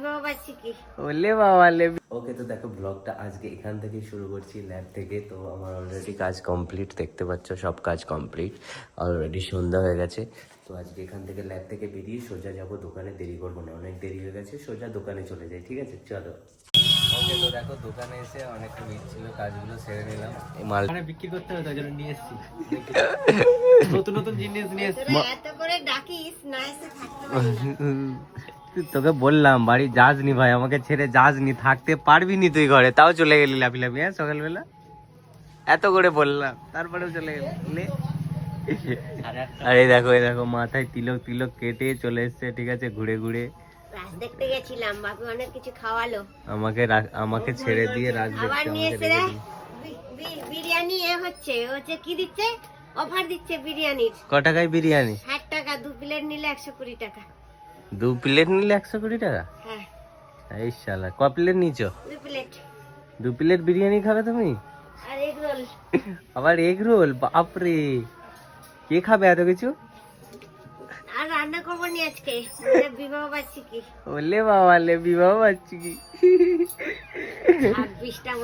ওলে বাবা ওকে তো দেখো ব্লগটা আজকে এখান থেকে শুরু করছি ল্যাব থেকে। তো আমার অলরেডি কাজ কমপ্লিট দেখতে পাচ্ছ সব কাজ কমপ্লিট অলরেডি সন্ধ্যা হয়ে গেছে। তো আজকে এখান থেকে ল্যাব থেকে বেরিয়ে সোজা যাব দোকানে। দেরি করব না অনেক দেরি হয়ে গেছে সোজা দোকানে চলে যাই ঠিক আছে? চলো। ওকে তো দেখো দোকানে এসে অনেকটা ভিড় ছিল কাজগুলো সেরে নিলাম। এই মাল মানে বিক্রি করতে হবে তাই জন্য নিয়ে এসেছি। নতুন নতুন জিনিস নিয়ে এসেছি। এত করে ডাকিস না এসে থাকতে পারিস তোকে বললাম বাড়ি যাস নি ভাই আমাকে ছেড়ে যাস নি থাকতে পারবি নি তুই ঘরে? তাও চলে গেলি লাফি লাফি হ্যাঁ সকালবেলা? এত করে বললাম তারপরেও চলে গেলি। আরে দেখো এই দেখো মাথায় তিলক তিলক কেটে চলে এসছে ঠিক আছে ঘুরে ঘুরে। রাজ দেখতে গেছিলাম বাপি অনেক কিছু খাওয়ালো। আমাকে আমাকে ছেড়ে দিয়ে রাজ আবার দেখছে নিয়ে এসে বিরিয়ানি এ হচ্ছে হচ্ছে কি দিচ্ছে? অফার দিচ্ছে বিরিয়ানির। ক টাকায় বিরিয়ানি? ষাট টাকা দু প্লেট নিলে একশো কুড়ি টাকা। দু প্লেট নিলে একশো কুড়ি টাকা? হ্যাঁ। এই শালা ক প্লেট নিচ্ছ দু প্লেট। দু প্লেট বিরিয়ানি খাবে তুমি? আবার এগ রোল? বাপরে। কে খাবে এত কিছু? আর রান্না করব নি আজকে? বিবাহ বার্ষিকী। ওলে বাবা লে বিবাহ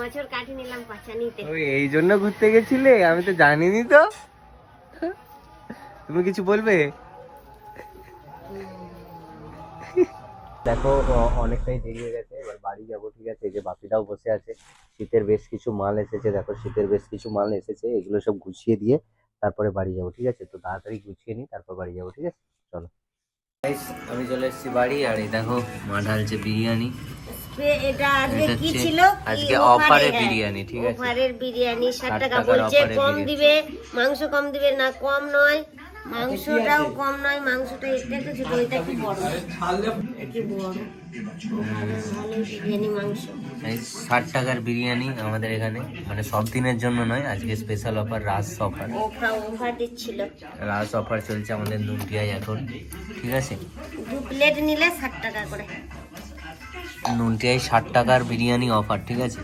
বছর কাটি নিলাম ওই এই জন্য ঘুরতে গেছিলে? আমি তো জানিনি তো। তুমি কিছু বলবে? দেখো অনেকটাই দেরি হয়ে গেছে। এবার বাড়ি যাব ঠিক আছে? এই যে বাপিটাও বসে আছে। শীতের বেশ কিছু মাল এসেছে। দেখো শীতের বেশ কিছু মাল এসেছে। এগুলো সব গুছিয়ে দিয়ে তারপরে বাড়ি যাব ঠিক আছে? তো তাড়াতাড়ি গুছিয়ে নিই তারপর বাড়ি যাব ঠিক আছে? চলো। আমি চলে এসেছি বাড়ি আর এই দেখো মা ঢালছে বিরিয়ানি। এটা আজকে এটা কি ছিল? আজকে কি। বিরিয়ানি, ঠিক আছে? অফারের বিরিয়ানি ষাট ষাট টাকা বলছে কম দিবে মাংস কম দিবে না কম নয়। মাংসটাও কম নয় মাংসটা একটু একটু ছোট ওইটা কি বড়। কি বড়। ষাট টাকার বিরিয়ানি আমাদের এখানে। মানে সব দিনের জন্য নয় আজকে special offer rush offer rush offer চলছে আমাদের নুনটিয়ায় এখন। ঠিক আছে? দু প্লেট নিলে ষাট টাকা করে। নুনটিয়ায় ষাট টাকার বিরিয়ানি অফার ঠিক আছে?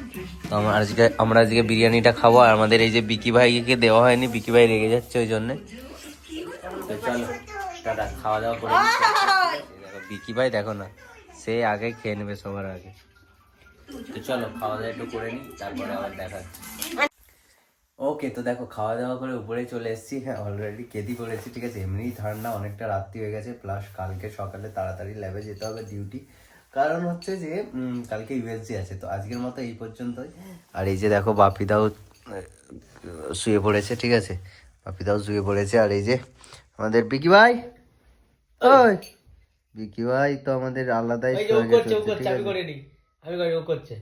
তো আমরা আজকে আমরা আজকে বিরিয়ানিটা খাব। আর আমাদের এই যে বিকি ভাইকে দেওয়া হয়নি বিকি ভাই রেগে যাচ্ছে ওই জন্যে। তো চলো দাদা খাওয়া দাওয়া করে বিকি ভাই দেখো না সে আগে খেয়ে নেবে সবার আগে। তো চলো খাওয়া দাওয়া একটু করে নিই তারপরে আবার দেখা ওকে তো দেখো খাওয়া দাওয়া করে উপরে চলে এসেছি হ্যাঁ অলরেডি কেদি করেছি ঠিক আছে? এমনিই ঠান্ডা অনেকটা রাত্রি হয়ে গেছে প্লাস কালকে সকালে তাড়াতাড়ি ল্যাবে যেতে হবে ডিউটি কারণ হচ্ছে যে কালকে ইউএসজি আছে তো আজকের মতো এই পর্যন্তই। আর এই যে দেখো বাপিদাও শুয়ে পড়েছে ঠিক আছে? বাপিদাও শুয়ে পড়েছে আর এই যে আমাদের বিকি ভাই? ওই। বিকি ভাই তো আমাদের আলাদাই ওই যে করছে ও চলছে, করছে আমি আছে? করিনি। আমি করি ও করছে।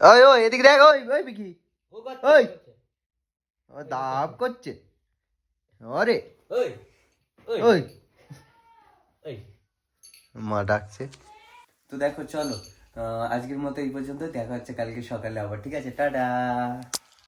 ওই ওই এদিকে দেখ ওই ওই বিকি। ও করছে ওই। ও দাব করছে। আরে ওই ওই। ওই। ওই। মা ডাকছে। তো দেখো চলো। আজকের মতো এই পর্যন্ত। দেখা হচ্ছে কালকে সকালে আবার ঠিক আছে? টাটা।